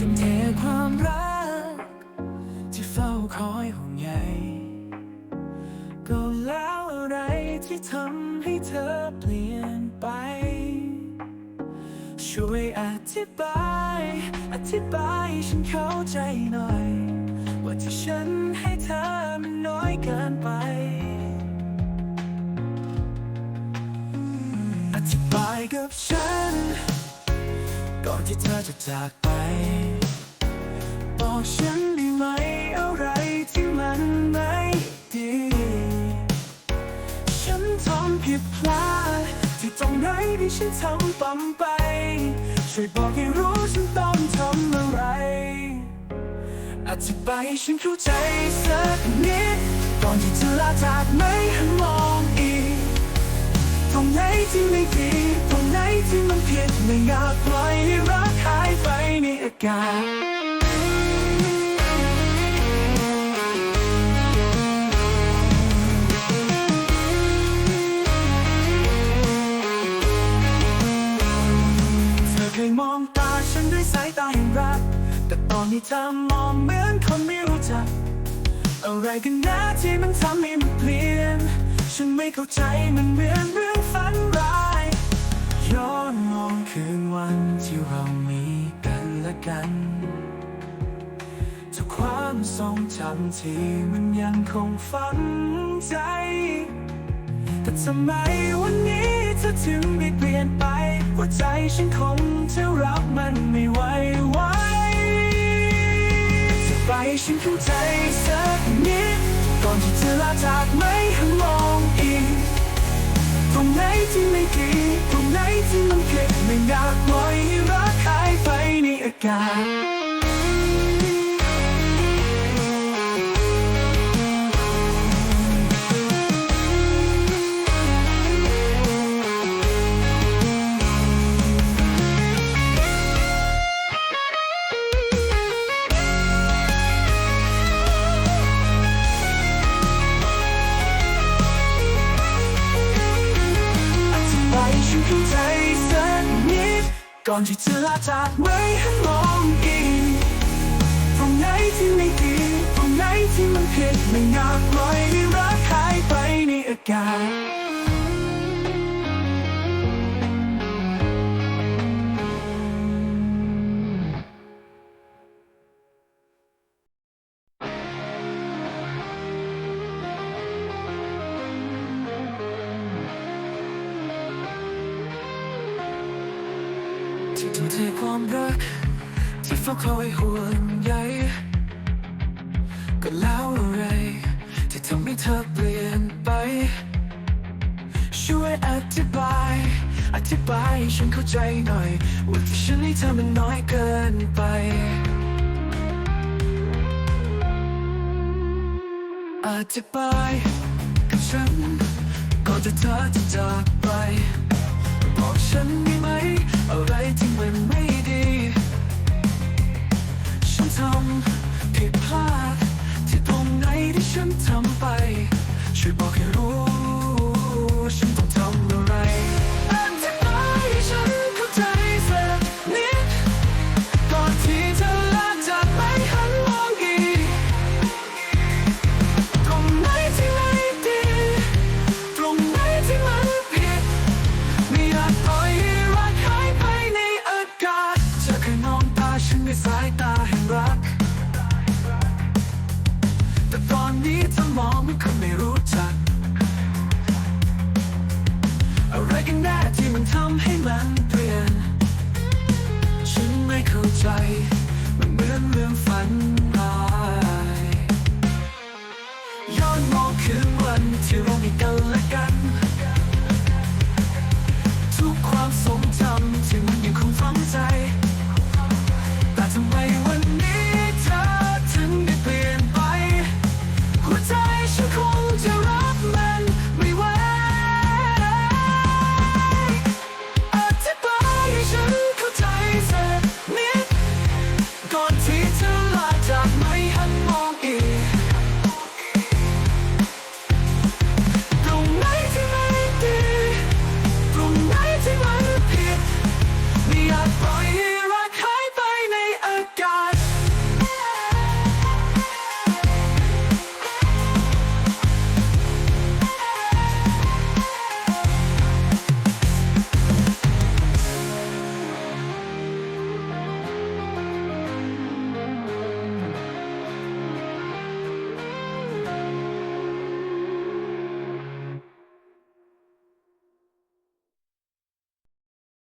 ทุ่มเทความรัก ที่เฝ้าคอยห่วงใยก็แล้วอะไรที่ทำให้เธอเปลี่ยนไป ช่วยอธิบาย อธิบายฉันเข้าใจหน่อย ว่าที่ฉันให้เธอมันน้อยเกินไป อธิบายกับฉัน ก่อนที่เธอจะจากไป บอกฉันได้ไหม อะไรที่มันไม่ดี ฉันทำผิดพลาด ที่ตรงไหนที่ฉันทำปั๊มไป ช่วยบอกให้รู้ฉันต้องทำอะไร อธิบายให้ฉันเข้าใจสักนิด ก่อนที่จะลาจากไม่หันมองอีก ตรงไหนที่ไม่ดีตรงไหนที่มันผิดไม่อยากปล่อยให้รักหายไปในอากาศ เคยมองตาฉันด้วยสายตาแห่งรัก แต่ตอนนี้เธอมองเหมือนคนไม่รู้จัก อะไรกันนะที่มันทำให้มันเปลี่ยน ฉันไม่เข้าใจมันเหมือนเรื่องฝันร้ายย้อนมองคืนวันที่เรามีกันและกันทุกความทรงจำที่มันยังคงฝังใจ แต่ทำไมวันนี้เธอถึงได้เปลี่ยนไป หัวใจฉันคงจะรับมันไม่ไหวไหวจะไปฉันเข้าใจสักนิด ก่อนที่จะลาจากไม่หันมองอีกตรงไหนที่ไม่ ก่อนที่จะลาจากไว้ให้มองอีกตรงไหนที่ไม่ดีตรงไหนที่มันผิดไม่อยากปล่อยให้รักหายไปในอากาศ ทุ่มเทความรัก ที่เฝ้าคอยห่วงใยก็แล้วอะไรที่ทำให้เธอเปลี่ยนไป ช่วยอธิบาย อธิบายฉันเข้าใจหน่อย ว่าที่ฉันให้เธอมันน้อยเกินไป อธิบายกับฉันก่อนที่เธอจะจากไป บอกฉันได้ไหม อะไรที่มันไม่ดี ฉันทำผิดพลาด ที่ตรงไหนที่ฉันทำไป ช่วยบอกให้รู้ฉัน คนไม่รู้จัก อะไรกันแน่ที่มันทำให้มันเปลี่ยน ฉันไม่เข้าใจ มันเหมือนเรื่องฝัน